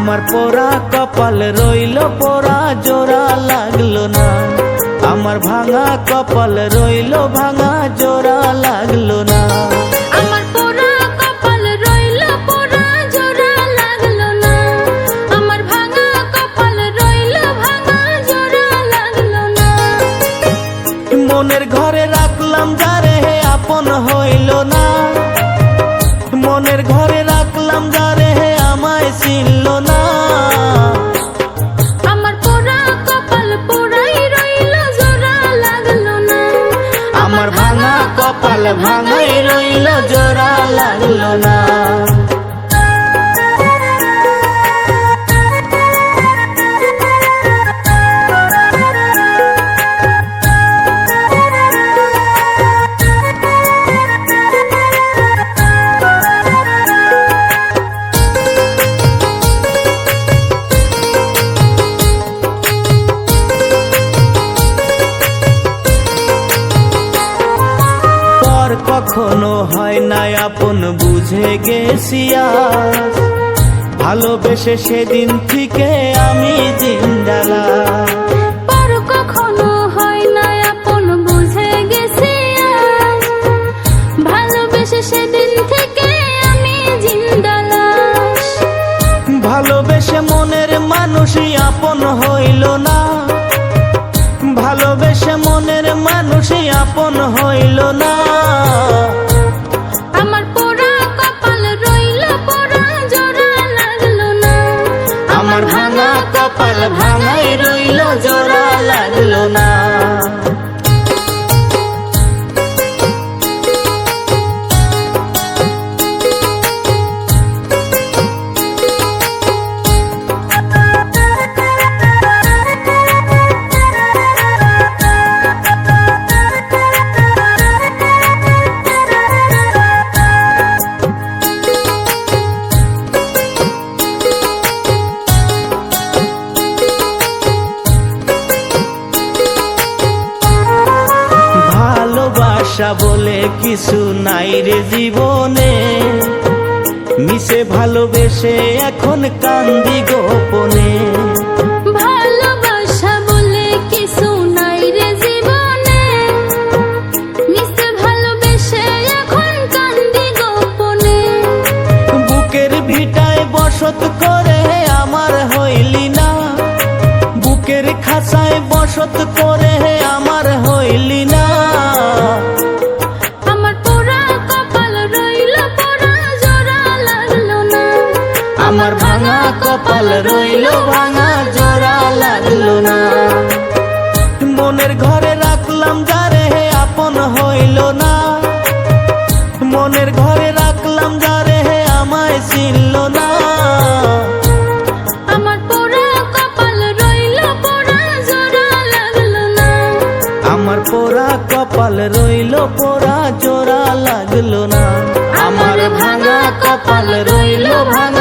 আমার পোড়া কপাল রইল পোড়া, জোড়া লাগল না। আমার ভাঙা কপাল রইল ভাঙা, জোড়া লাগল না। না। আমার পোড়া কপাল পোড়াই রইল জোড়া লাগল না। আমার ভাঙা কপাল ভাঙাই রইল জোড়া লাগল না। পর কখনো হয় না আপন বুঝে গেছি আজ। ভালোবেসে সেদিন থেকে আমি জিন্দালা পর কখনো হয় না আপন বুঝে গেছি ভালোবেসে সেদিন থেকে আমি ভালোবেসে মনের মানুষই আপন হইল না। ভালোবেসে মনের মানুষই আপন হইল না। আমার পোড়া কপাল রইল পোড়া জোড়া লাগল না। আমার ভাঙা কপাল ভাঙাই ভালোবাসা বলে কিছু নাই রে জীবনে। মিশে ভালোবেসে এখন কান্দি গোপনে। ভালোবাসা বলে কিছু নাই রে জীবনে। মিশে ভালোবেসে এখন কান্দি গোপনে। বুকের ভিটায় বসত করে আমার হইলি না। বুকের খাসায় বসত করে আমার হইলি না। আমার ভাঙা কপাল রইল ভাঙা জোড়া লাগল না। মনের ঘরে রাখলাম যারে আপন হইল না। মনের ঘরে রাখলাম যারে আমায় চিনল না। আমার পোড়া কপাল রইল পোড়া জোড়া না। আমার পোড়া কপাল রইল পোড়া জোড়া লাগল না। আমার ভাঙা কপাল রইল ভাঙা